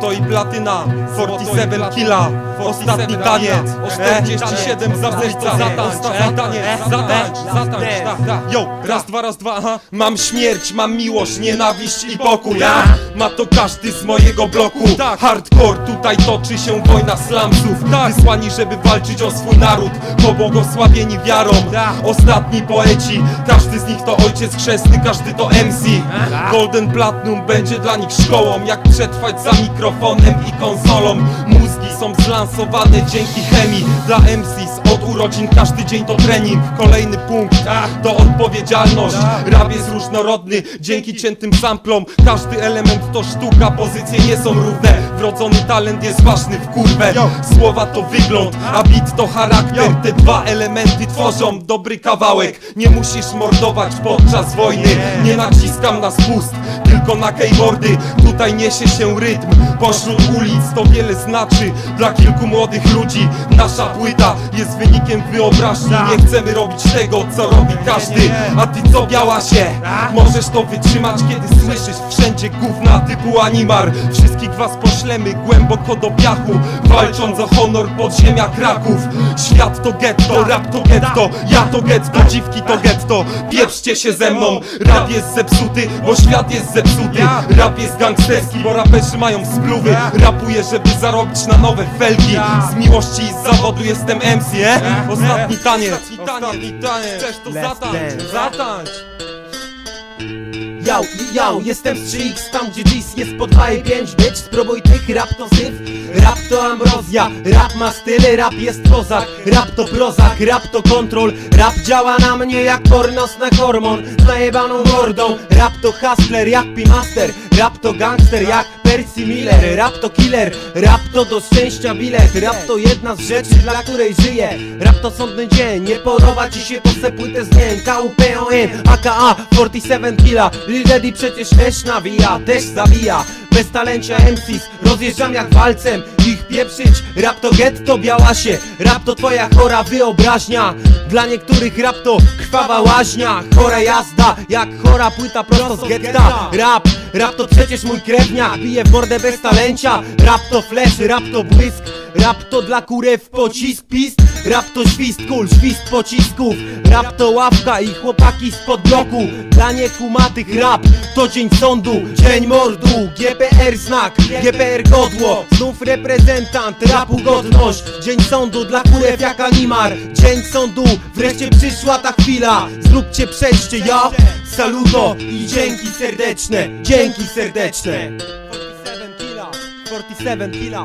złoto i platyna. 47 killa. Ostatni taniec. E, 47 za serca Zatańcz, ostatni taniec. Zatańcz, zatańcz, tak, tak Yo, raz, dwa, raz, dwa, aha. Mam śmierć, mam miłość, nienawiść i pokój. Ja. Ma to każdy z mojego bloku. Tak. Hardcore, tutaj toczy się wojna slumsów. Tak. Wysłani, żeby walczyć o swój naród Pobłogosławieni wiarą. Ostatni poeci. Każdy z nich to ojciec chrzestny, każdy to MC Golden Platinum będzie dla nich szkołą Jak przetrwać za mikrofonem i konsolą Mózgi są zlansowane dzięki chemii. Dla MCs od urodzin każdy dzień to trening. Kolejny punkt to odpowiedzialność. Rap jest różnorodny dzięki ciętym samplom. Każdy element to sztuka, pozycje nie są równe. Wrodzony talent jest ważny w kurwę Słowa to wygląd, a beat to charakter. Te dwa elementy tworzą dobry kawałek. Nie musisz mordować podczas wojny. Nie naciskam na spust, tylko na keyboardy. Tutaj niesie się rytm. Pośród ulic to wiele znaczy. Dla kilku młodych ludzi Nasza płyta jest wynikiem wyobraźni. Nie chcemy robić tego, co robi każdy. A ty co biała się? Możesz to wytrzymać, kiedy słyszysz wszędzie gówna typu animar. Wszystkich was poślemy głęboko do piachu Walcząc o honor podziemia Kraków. Świat to getto, rap to getto Ja to getto, dziwki to getto. Pieprzcie się ze mną Rap jest zepsuty, bo świat jest zepsuty. Rap jest gangsterski, bo raperzy mają spluwy. Rapuję, żeby zarobić na nowe felgi. Z miłości i z zawodu jestem MC, e? Ostatni taniec. Ostatni taniec. Chcesz to zatańcz, zatańcz Yo, yo, jestem z 3X, tam gdzie dziś jest po 2 i 5 Bitch, spróbuj tych, rap to syf. Rap to ambrozja, rap ma styl, rap jest kozak. Rap to prozak, rap to kontrol. Rap działa na mnie jak pornos na hormon Z najebaną mordą. Rap to hustler jak P-Master Rap to gangster jak Percy Miller. Rap to killer, rap to do szczęścia bilet. Rap to jedna z rzeczy, dla której żyję. Rap to sądny dzień, nie podoba ci się to se płytę zmień. KUPON, aka 47 killa Lil Daddy przecież też nawija, też zabija. Bez talencia MCs, rozjeżdżam jak walcem. Ich pieprzyć, rap to getto białasie Rap to twoja chora wyobraźnia. Dla niektórych rap to krwawa łaźnia. Chora jazda, jak chora płyta prosto z getta. Rap, rap to przecież mój krewnia Bije w mordę bez talencia. Rap to flash, rap to błysk. Rap to dla kurew pocisk pist Rap to świst kul, świst pocisków. Rap to ławka i chłopaki spod bloku Dla niekumatych rap to dzień sądu Dzień mordu, GPR znak, GPR godło. Znów reprezentant, rapu godność. Dzień sądu dla kurew jak animar. Dzień sądu, wreszcie przyszła ta chwila. Zróbcie przejście, ja Saluto i dzięki serdeczne Dzięki serdeczne. 47 killa 47 killa